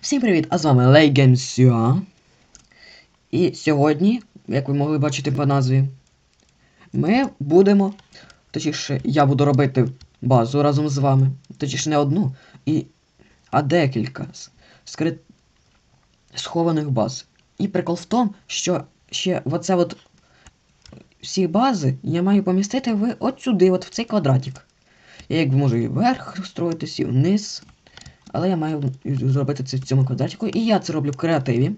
Всім привіт! А з вами Лейгенсюа. І сьогодні, як ви могли бачити по назві, ми будемо, точніше, я буду робити базу разом з вами. Точніше, не одну, і, а декілька скрит... схованих баз. І прикол в тому, що ще оце от всі бази я маю помістити в от сюди, от в цей квадратик. Я як можу і вверх строїтись, і вниз. Але я маю зробити це в цьому квадратику. І я це роблю в креативі.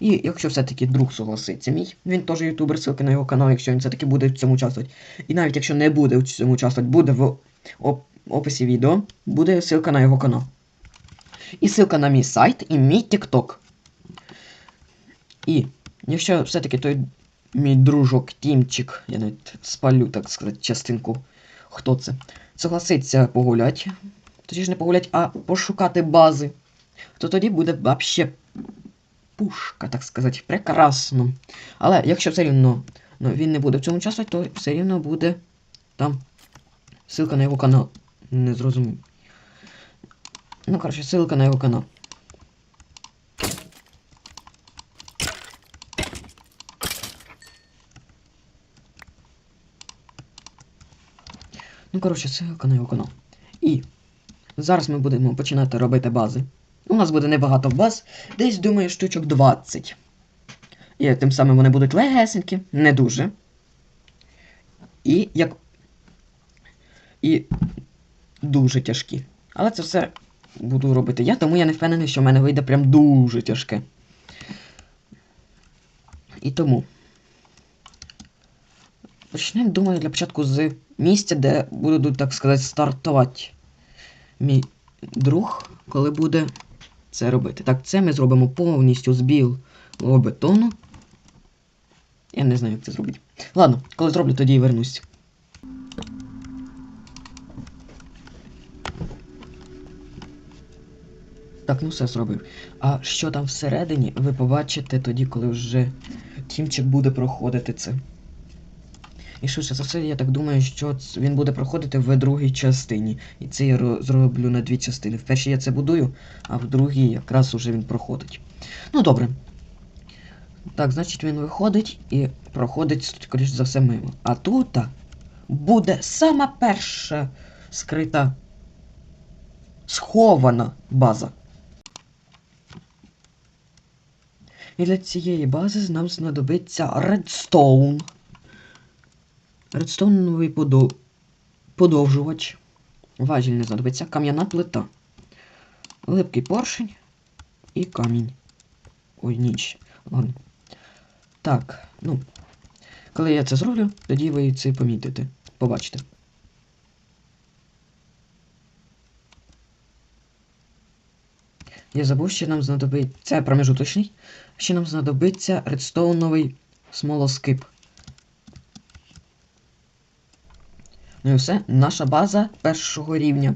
І якщо все-таки друг согласиться мій, він теж ютубер, ссылки на його канал, якщо він все-таки буде в цьому участвувати. І навіть якщо не буде в цьому участвувати, буде в оп- описі відео, буде ссылка на його канал. І ссылка на мій сайт і мій TikTok. І якщо все-таки той мій дружок Тімчик, я навіть спалю, так сказати, частинку, хто це, согласиться погулять, точніше не погулять, а пошукати бази, то тоді буде вообще пушка, так сказати, прекрасно. Але якщо все рівно ну, він не буде в цьому участвувати, то все рівно буде там ссылка на його канал. Не зрозумів. Ну, коротше, ссылка на його канал. Ну, коротше, ссылка на його канал. І зараз ми будемо починати робити бази. У нас буде небагато баз, десь, думаю, штучок 20. І тим самим вони будуть легесенькі, не дуже. І як. І дуже тяжкі. Але це все буду робити я, тому я не впевнений, що в мене вийде прям дуже тяжке. І тому. Почнемо, думаю, для початку з місця, де буду, так сказати, стартувати мій друг, коли буде це робити. Так, це ми зробимо повністю з білого бетону. Я не знаю, як це зробити. Ладно, коли зроблю, тоді і вернусь. Так, ну все зробив. А що там всередині, ви побачите тоді, коли вже Тімчик буде проходити це. І швидше за все, я так думаю, що він буде проходити в другій частині. І це я зроблю на дві частини. В першій я це будую, а в другій якраз уже він проходить. Ну добре. Так, значить він виходить і проходить, скоріш за все, мимо. А тут буде сама перша скрита схована база. І для цієї бази нам знадобиться редстоун. Редстоуновий подовжувач. Важіль не знадобиться. Кам'яна плита. Липкий поршень і камінь. Ой, ніч. Ладно. Так, ну. Коли я це зроблю, тоді ви це помітите. Побачите. Я забув, що нам знадобиться. Це промежуточний. Ще нам знадобиться редстоуновий смолоскип. Ну і все, наша база першого рівня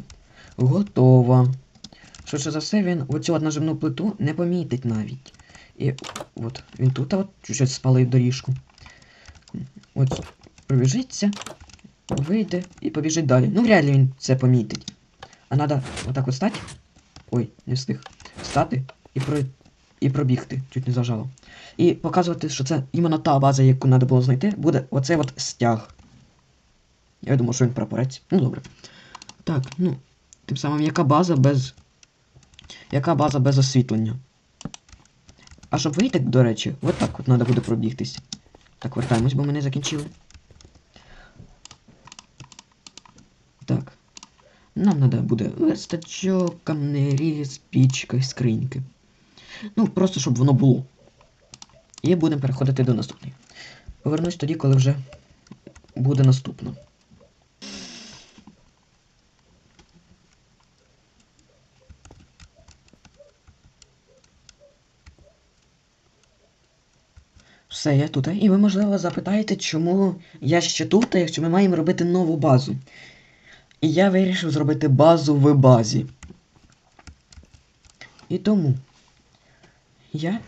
готова. Швидше за все, він оцю наживну плиту не помітить навіть. І от він тут от чуть-чуть спалив доріжку. От пробіжиться, вийде і побіжить далі. Ну, вряд ли він це помітить. А треба отак от стати. Ой, не встиг. Стати і про... і пробігти. Чуть не зажало. І показувати, що це іменно та база, яку треба було знайти, буде оцей от стяг. Я думав, що він прапорець. Ну добре. Так, ну. Тим самим, яка база без. Яка база без освітлення? А щоб вийти, до речі, от так от треба буде пробігтись. Так, вертаємось, бо ми не закінчили. Так. Нам треба буде листочок, камнері, спічка, скриньки. Ну, просто щоб воно було. І будемо переходити до наступної. Повернусь тоді, коли вже буде наступна. Все, я тут. І ви, можливо, запитаєте, чому я ще тут, якщо ми маємо робити нову базу. І я вирішив зробити базу в базі. І тому я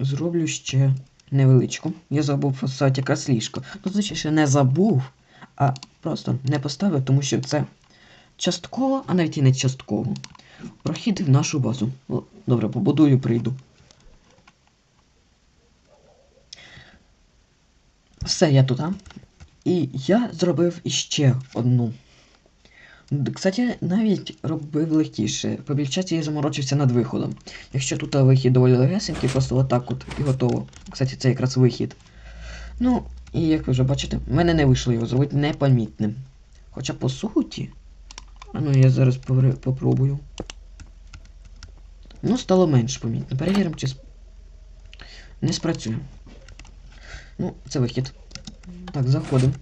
зроблю ще невеличку. Я забув поставити якраз ліжко. Ну, звичайно, не забув, а просто не поставив, тому що це частково, а навіть і не частково. Прохід в нашу базу. Добре, побудую, прийду. Все, я тут, а? І я зробив іще одну. Кстати, навіть робив легкіше. По більшості я заморочився над виходом. Якщо тут вихід доволі легесенький, просто отак от і готово. Кстати, це якраз вихід. Ну, і як ви вже бачите, в мене не вийшло його зробити непомітним. Хоча по суті. А ну я зараз попробую. Ну, стало менш помітно. Перевіримо, чи не спрацює. Ну, це вихід. Так, заходимо.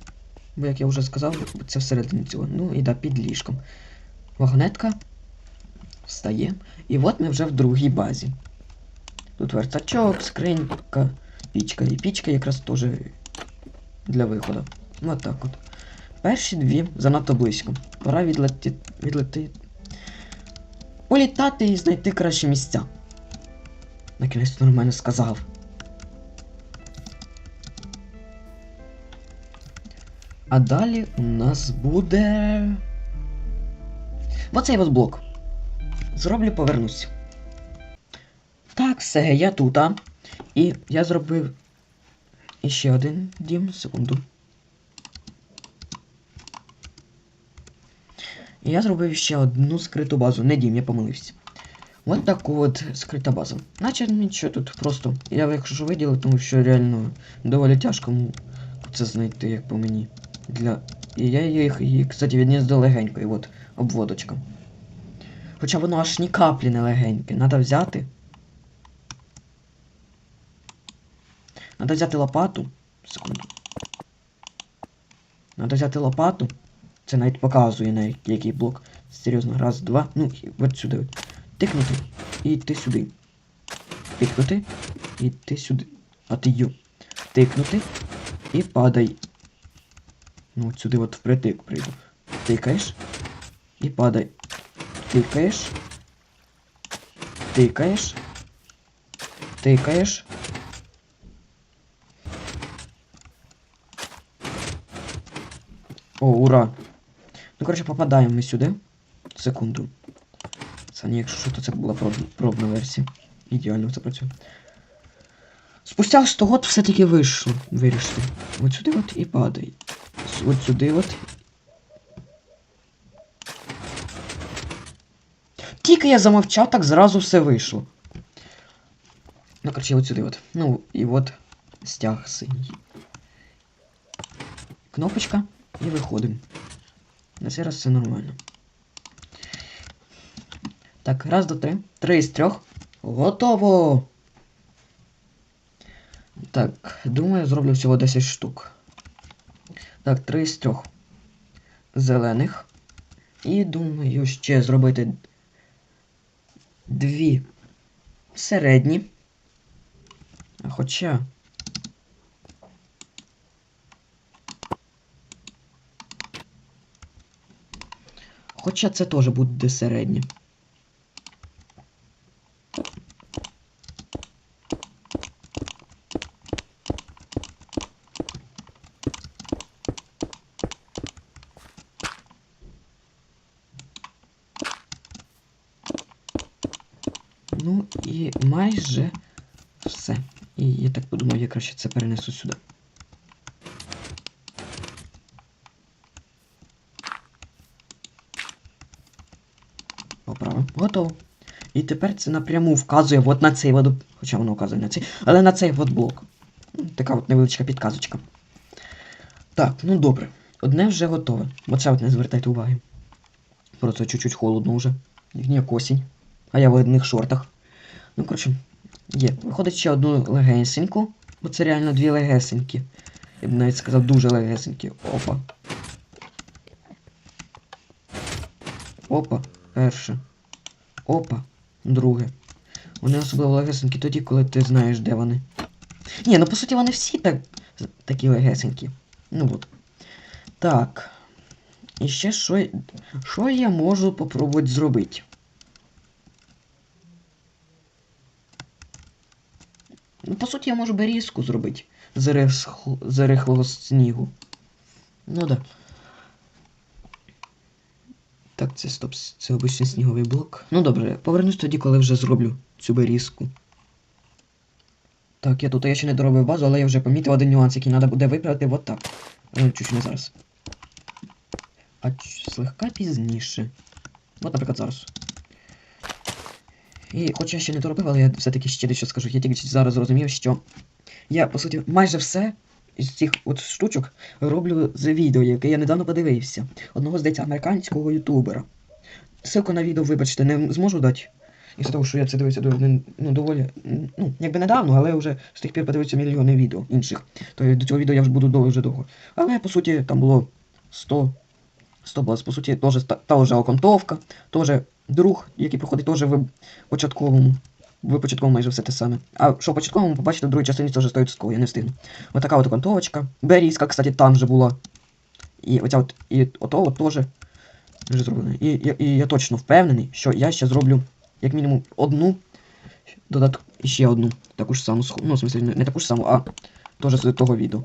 Бо, як я вже сказав, це всередині цього. Ну і да, під ліжком. Вагонетка встає. І от ми вже в другій базі. Тут верстачок, скринька, пічка. І пічка якраз теж для виходу. От так от. Перші дві занадто близько. Пора відлети... відлети. Політати і знайти кращі місця. Накінець нормально сказав. А далі у нас буде. Оцей от блок. Зроблю, повернусь. Так, все, я тут, а. І я зробив іще один дім, секунду. І я зробив ще одну скриту базу. Не дім, я помилився. От таку от скрита база. Наче нічого тут просто. Я якщо виділив, тому що реально доволі тяжко це знайти, як по мені. Для. І я їх, її, кстати, відніс до легенької, от, обводочка. Хоча воно аж ні каплі не легеньке. Надо взяти. Надо взяти лопату. Секунду. Надо взяти лопату. Це навіть показує навіть який блок. Серйозно, раз, два. Ну, от сюди. Тикнути. І йти сюди. Тикнути. І йти сюди. А ти ю. Тикнути. І падай. Ну, от сюди от впритик прийду. Тикаєш. І падай. Тикаєш. Тикаєш. Тикаєш. О, ура! Ну, коротше, попадаємо ми сюди. Секунду. Це якщо що, то це була проб... пробна версія. Ідеально це працює. Спустя 100 год все-таки вийшло. Вирішити. От сюди от і падай. С- От сюди от. Тільки я замовчав, так зразу все вийшло. Ну, коротше, от сюди от. Ну, і от стяг синій. Кнопочка і виходимо. На цей раз все нормально. Так, раз, два, три. Три з трьох. Готово! Так, думаю, зроблю всього 10 штук. Так, три з трьох зелених. І думаю, ще зробити дві середні. Хоча. Хоча це теж буде середнє. Ну і майже все. І я так подумав, я краще це перенесу сюди. Поправив. Готово. І тепер це напряму вказує от на цей водо... Хоча воно вказує на цей, але на цей от блок. Ну, Така от невеличка підказочка. Так, ну добре. Одне вже готове. Оце от не звертайте уваги. Просто чуть-чуть холодно вже. Як осінь. А я в одних шортах. Ну, коротше, є. Виходить ще одну легесеньку. Бо це реально дві легесенькі. Я б навіть сказав дуже легесенькі. Опа. Опа. Перше. Опа. Друге. Вони особливо легесенькі тоді, коли ти знаєш, де вони. Ні, ну по суті вони всі так, такі легесенькі. Ну от. Так. І ще що, що я можу попробувати зробити? Ну, по суті, я можу берізку зробити з, рихл- з рихлого снігу. Ну да. Так, це стоп, це обичний сніговий блок. Ну добре, повернусь тоді, коли вже зроблю цю берізку. Так, я тут я ще не доробив базу, але я вже помітив один нюанс, який треба буде виправити от так. Е, Чуть не зараз. А слегка пізніше. От, наприклад, зараз. І хоч я ще не доробив, але я все-таки ще дещо скажу. Я тільки зараз зрозумів, що я, по суті, майже все із цих от штучок роблю з відео, яке я недавно подивився. Одного, здається, американського ютубера. Ссылку на відео, вибачте, не зможу дати. Із того, що я це дивився ну, доволі, ну, якби недавно, але вже з тих пір подивився мільйони відео інших. То до цього відео я вже буду дуже довго. Але по суті там було 100 100 баз. По суті, теж та, та вже окантовка, теж друг, який проходить теж в початковому. В початковому майже все те саме. А що в початковому, побачите, в другій частині теж стоїть скол, я не встигну. Ось така от окантовочка. Берізка, кстати, там же була. І оця от, і ото от теж вже зроблено. І, і, і я точно впевнений, що я ще зроблю як мінімум одну, додат і ще одну. Таку ж саму, ну, в смысле, не, таку ж саму, а теж з того відео.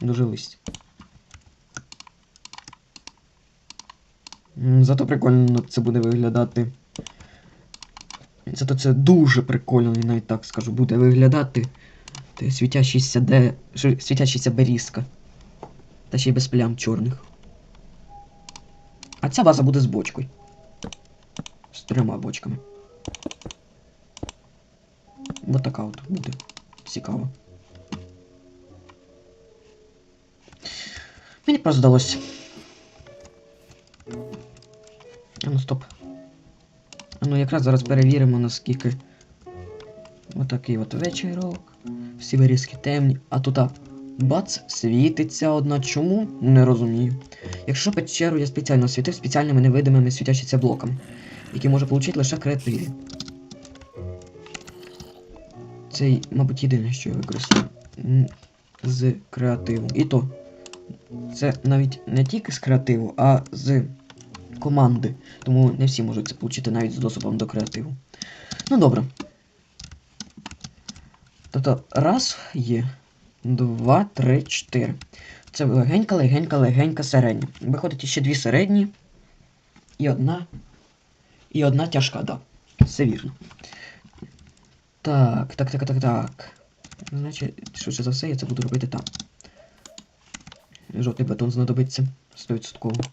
Дожились. М, Зато прикольно це буде виглядати. Зато це дуже прикольно, я навіть так скажу, буде виглядати. Світящийся де. світящийся берізка. Та ще й без плям чорних. А ця база буде з бочкою. З трьома бочками. Вот така от буде. Цікаво. Мені просто здалося. А ну стоп. Ну якраз зараз перевіримо, наскільки. Отакий от вечірок. Всі вирізки темні. А тут а, бац, світиться одна. Чому? Не розумію. Якщо печеру я спеціально освітив спеціальними невидимими світящими блоками, які може отримати лише креативі. Це, мабуть, єдине, що я використаю м, з креативу. І то. Це навіть не тільки з креативу, а з команди. Тому не всі можуть це отримати навіть з доступом до креативу. Ну добре. Тобто раз є. Два, три, чотири. Це легенька, легенька, легенька середня. Виходить ще дві середні. І одна. І одна тяжка, да. Все вірно. Так, так, так, так, так. Значить, швидше за все, я це буду робити там. Жовтий бетон знадобиться 100%.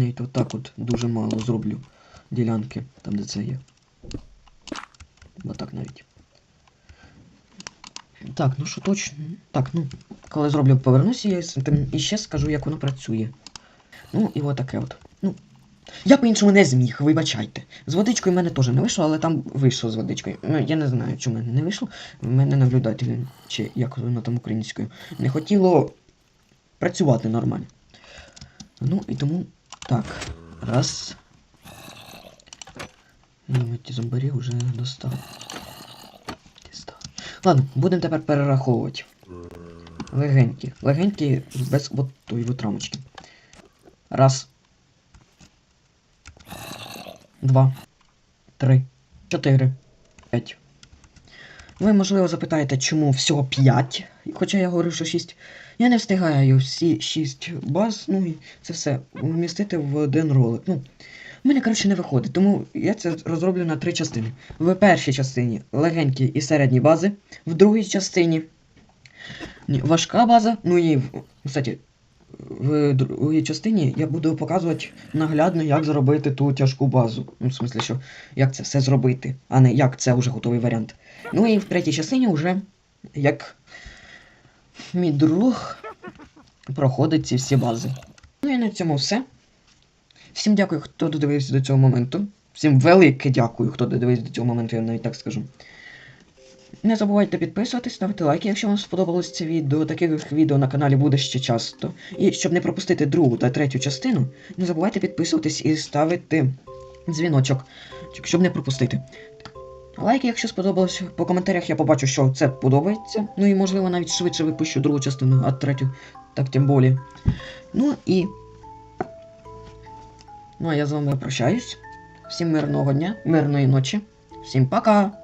Ні, то так от дуже мало зроблю ділянки, там де це є. Отак навіть. Так, ну що точно. Так, ну, коли зроблю, повернуся я і ще скажу, як воно працює. Ну, і отаке от. Ну. Я по-іншому не зміг, вибачайте. З водичкою в мене теж не вийшло, але там вийшло з водичкою. Ну, я не знаю, чому в мене не вийшло. В мене наблюдатель, чи як воно там українською, не хотіло працювати нормально. Ну, і тому. Так. Раз. Ми ті зомбарі вже достав. Ладно, будемо тепер перераховувати. Легенькі. Легенькі без от тої от рамочки. Раз. Два. Три. Чотири. П'ять. Ви, можливо, запитаєте, чому всього 5, хоча я говорив, що 6. Я не встигаю всі 6 баз, ну і це все вмістити в один ролик. Ну, в мене, коротше, не виходить, тому я це розроблю на три частини. В першій частині легенькі і середні бази, в другій частині важка база, ну і, кстати, в другій частині я буду показувати наглядно, як зробити ту тяжку базу. Ну, в смислі, що як це все зробити, а не як це вже готовий варіант. Ну і в третій частині вже як мій друг проходить ці всі бази. Ну і на цьому все. Всім дякую, хто додивився до цього моменту. Всім велике дякую, хто додивився до цього моменту, я навіть так скажу. Не забувайте підписуватись, ставити лайки, якщо вам сподобалось це відео. Таких відео на каналі буде ще часто. І щоб не пропустити другу та третю частину, не забувайте підписуватись і ставити дзвіночок, щоб не пропустити. Лайки, якщо сподобалось, по коментарях я побачу, що це подобається. Ну і можливо навіть швидше випущу другу частину, а третю, так тим болі. Ну і. Ну а я з вами прощаюсь. Всім мирного дня, мирної ночі. Всім пока!